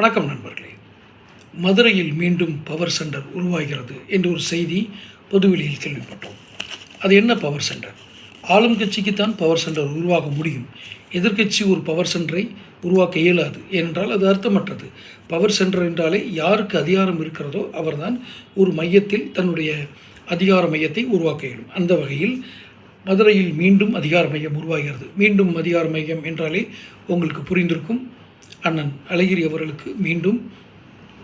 வணக்கம் நண்பர்களே. மதுரையில் மீண்டும் பவர் சென்டர் உருவாகிறது என்ற ஒரு செய்தி பொதுவெளியில் கேள்விப்பட்டோம். அது என்ன பவர் சென்டர்? ஆளும் கட்சிக்குத்தான் பவர் சென்டர் உருவாக முடியும். எதிர்க்கட்சி ஒரு பவர் சென்டரை உருவாக்க இயலாது. ஏனென்றால் அது அர்த்தமற்றது. பவர் சென்டர் என்றாலே யாருக்கு அதிகாரம் இருக்கிறதோ அவர்தான் ஒரு மையத்தில் தன்னுடைய அதிகார மையத்தை உருவாக்க இயலும். அந்த வகையில் மதுரையில் மீண்டும் அதிகார மையம் உருவாகிறது. மீண்டும் அதிகார மையம் என்றாலே உங்களுக்கு புரிந்திருக்கும். அண்ணன் அழகிரி அவர்களுக்கு மீண்டும்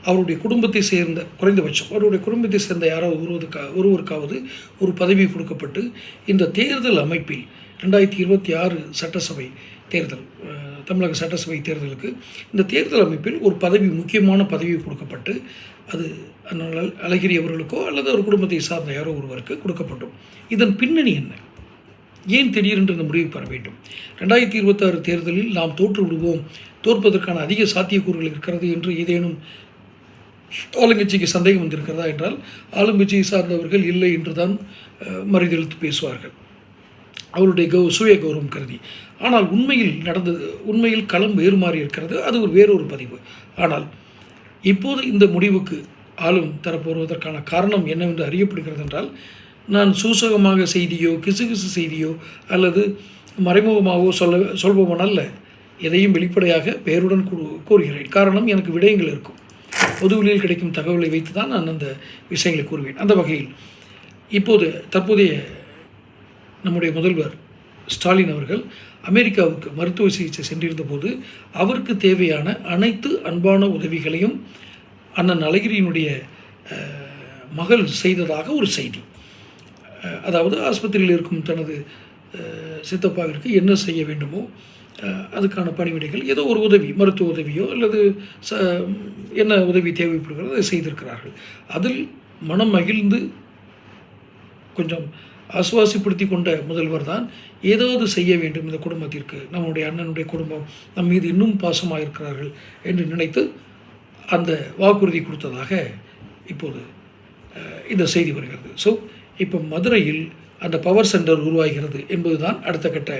அவருடைய குடும்பத்தை சேர்ந்த குறைந்தபட்சம் அவருடைய குடும்பத்தை சேர்ந்த யாராவது ஒருவருக்கா ஒருவருக்காவது ஒரு பதவி கொடுக்கப்பட்டு இந்த தேர்தல் அமைப்பில் ரெண்டாயிரத்தி இருபத்தி ஆறு சட்டசபை தேர்தல் தமிழக சட்டசபை தேர்தலுக்கு இந்த தேர்தல் அமைப்பில் ஒரு பதவி முக்கியமான பதவி கொடுக்கப்பட்டு அது அண்ணன் அழகிரி அவர்களுக்கோ அல்லது ஒரு குடும்பத்தை சார்ந்த யாரோ ஒருவருக்கு கொடுக்கப்பட்டோம். இதன் பின்னணி என்ன? ஏன் திடீரென்று இந்த முடிவு பெற வேண்டும். ரெண்டாயிரத்தி இருபத்தாறு தேர்தலில் நாம் தோற்று விடுவோம். தோற்பதற்கான அதிக சாத்தியக்கூறுகள் இருக்கிறது என்று ஏதேனும் ஆளுங்கட்சிக்கு சந்தேகம் வந்திருக்கிறதா என்றால் ஆளுங்கட்சியை சார்ந்தவர்கள் இல்லை என்று தான் மறுதெழுத்து பேசுவார்கள். அவருடைய கௌ சுய கௌரவம் கருதி. ஆனால் உண்மையில் நடந்தது உண்மையில் களம் வேறு மாறி இருக்கிறது. அது ஒரு வேறொரு பதிவு. ஆனால் இப்போது இந்த முடிவுக்கு ஆளும் தரப்போவதற்கான காரணம் என்னவென்று அறியப்படுகிறது என்றால் நான் சூசகமாக செய்தியோ கிசுகிசு செய்தியோ அல்லது மறைமுகமாகவோ சொல்ல சொல்பவன் அல்ல. எதையும் வெளிப்படையாக பெயருடன் கூறுகிறேன். காரணம் எனக்கு விடயங்கள் இருக்கும். பொதுவெளியில் கிடைக்கும் தகவலை வைத்து தான் நான் அந்த விஷயங்களை கூறுவேன். அந்த வகையில் இப்போது தற்போதைய நம்முடைய முதல்வர் ஸ்டாலின் அவர்கள் அமெரிக்காவுக்கு மருத்துவ சிகிச்சை சென்றிருந்த போது அவருக்கு தேவையான அனைத்து அன்பான உதவிகளையும் அண்ணன் அழகிரியினுடைய மகள் செய்ததாக ஒரு செய்தி. அதாவது ஆஸ்பத்திரியில் இருக்கும் தனது சித்தப்பாவிற்கு என்ன செய்ய வேண்டுமோ அதுக்கான பணிவிடைகள் ஏதோ ஒரு உதவி மருத்துவ உதவியோ அல்லது ச என்ன உதவி தேவைப்படுகிறதோ அதை செய்திருக்கிறார்கள். அதில் மனம் மகிழ்ந்து கொஞ்சம் ஆசுவாசிப்படுத்தி கொண்ட முதல்வர் தான் ஏதாவது செய்ய வேண்டும் இந்த குடும்பத்திற்கு. நம்முடைய அண்ணனுடைய குடும்பம் நம் மீது இன்னும் பாசமாக இருக்கிறார்கள் என்று நினைத்து அந்த வாக்குறுதி கொடுத்ததாக இப்போது இந்த செய்தி வருகிறது. ஸோ இப்போ மதுரையில் அந்த பவர் சென்டர் உருவாகிறது என்பதுதான் அடுத்த கட்ட.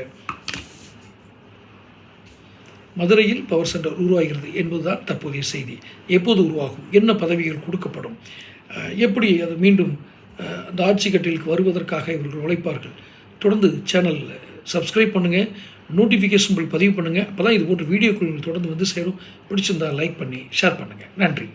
மதுரையில் பவர் சென்டர் உருவாகிறது என்பதுதான் தற்போதைய செய்தி. எப்போது உருவாகும்? என்ன பதவிகள் கொடுக்கப்படும்? எப்படி அது மீண்டும் அந்த ஆட்சி கட்டிலுக்கு வருவதற்காக இவர்கள் உழைப்பார்கள்? தொடர்ந்து சேனல் சப்ஸ்கிரைப் பண்ணுங்கள் நோட்டிஃபிகேஷன் பில் பதிவு பண்ணுங்கள் அப்போ தான் இது போன்ற வீடியோக்கள் தொடர்ந்து வந்து சேரும். பிடிச்சிருந்தா லைக் பண்ணி ஷேர் பண்ணுங்கள் நன்றி.